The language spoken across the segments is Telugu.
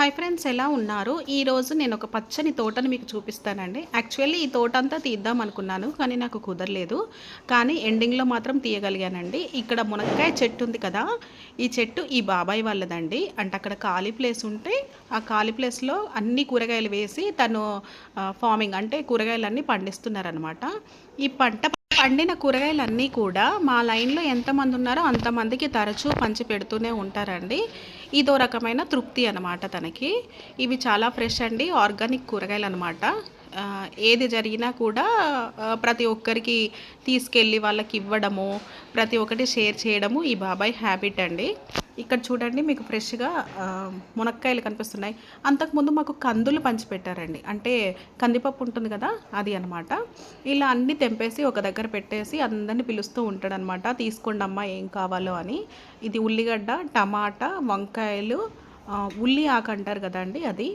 హాయ్ ఫ్రెండ్స్ ఎలా ఉన్నారు? ఈరోజు నేను ఒక పచ్చని తోటను మీకు చూపిస్తానండి. యాక్చువల్లీ ఈ తోట అంతా తీద్దాం అనుకున్నాను కానీ నాకు కుదరలేదు. కానీ ఎండింగ్లో మాత్రం తీయగలిగానండి. ఇక్కడ మునక్కాయ చెట్టు ఉంది కదా ఈ చెట్టు ఈ బాబాయ్ వాళ్ళదండి. అంటే అక్కడ ఖాళీ ప్లేస్ ఉంటే ఆ ఖాళీ ప్లేస్లో అన్ని కూరగాయలు వేసి తను ఫార్మింగ్ అంటే కూరగాయలన్నీ పండిస్తున్నారనమాట ఈ పంట పండిన కూరగాయలన్నీ కూడా మా లైన్లో ఎంతమంది ఉన్నారో అంతమందికి తరచూ పంచి పెడుతూనే ఉంటారండి. ఇదో రకమైన తృప్తి అనమాట తనకి. ఇవి చాలా ఫ్రెష్ అండి ఆర్గానిక్ కూరగాయలు అనమాట ఏది జరిగినా కూడా ప్రతి ఒక్కరికి తీసుకెళ్ళి వాళ్ళకి ఇవ్వడము ప్రతి ఒక్కటి షేర్ చేయడము ఈ బాబాయ్ హ్యాబిట్ అండి. ఇక్కడ చూడండి మీకు ఫ్రెష్గా మునక్కాయలు కనిపిస్తున్నాయి. అంతకుముందు మాకు కందులు పంచిపెట్టారండి. అంటే కందిపప్పు ఉంటుంది కదా అది అనమాట ఇలా అన్నీ తెంపేసి ఒక దగ్గర పెట్టేసి అందరిని పిలుస్తూ ఉంటాడనమాట తీసుకోండి అమ్మా ఏం కావాలో అని. ఇది ఉల్లిగడ్డ టమాటా వంకాయలు ఉల్లి ఆకు అంటారు కదండి అది.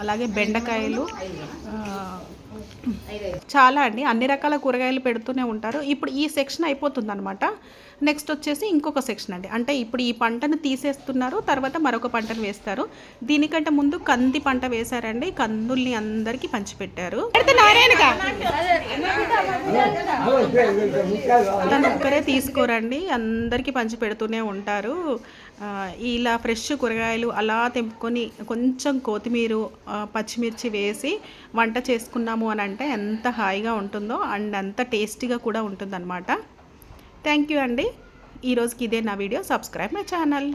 అలాగే బెండకాయలు చాలా అండి. అన్ని రకాల కూరగాయలు పెడుతూనే ఉంటారు. ఇప్పుడు ఈ సెక్షన్ అయిపోతుంది అనమాట నెక్స్ట్ వచ్చేసి ఇంకొక సెక్షన్ అండి. అంటే ఇప్పుడు ఈ పంటను తీసేస్తున్నారు తర్వాత మరొక పంటను వేస్తారు. దీనికంటే ముందు కంది పంట వేశారండి. కందుల్ని అందరికీ పంచిపెట్టారు. తను ఒక్కరే తీసుకోరండి. అందరికీ పంచి పెడుతూనే ఉంటారు ఇలా ఫ్రెష్ కూరగాయలు అలా తెంపుకొని కొంచెం కొత్తిమీర పచ్చిమిర్చి వేసి వంట చేసుకున్నాము అని అంటే ఎంత హాయిగా ఉంటుందో అండ్ అంత టేస్టీగా కూడా ఉంటుందన్నమాట. థ్యాంక్ యూ అండి. ఈరోజుకి ఇదే నా వీడియో. Subscribe my channel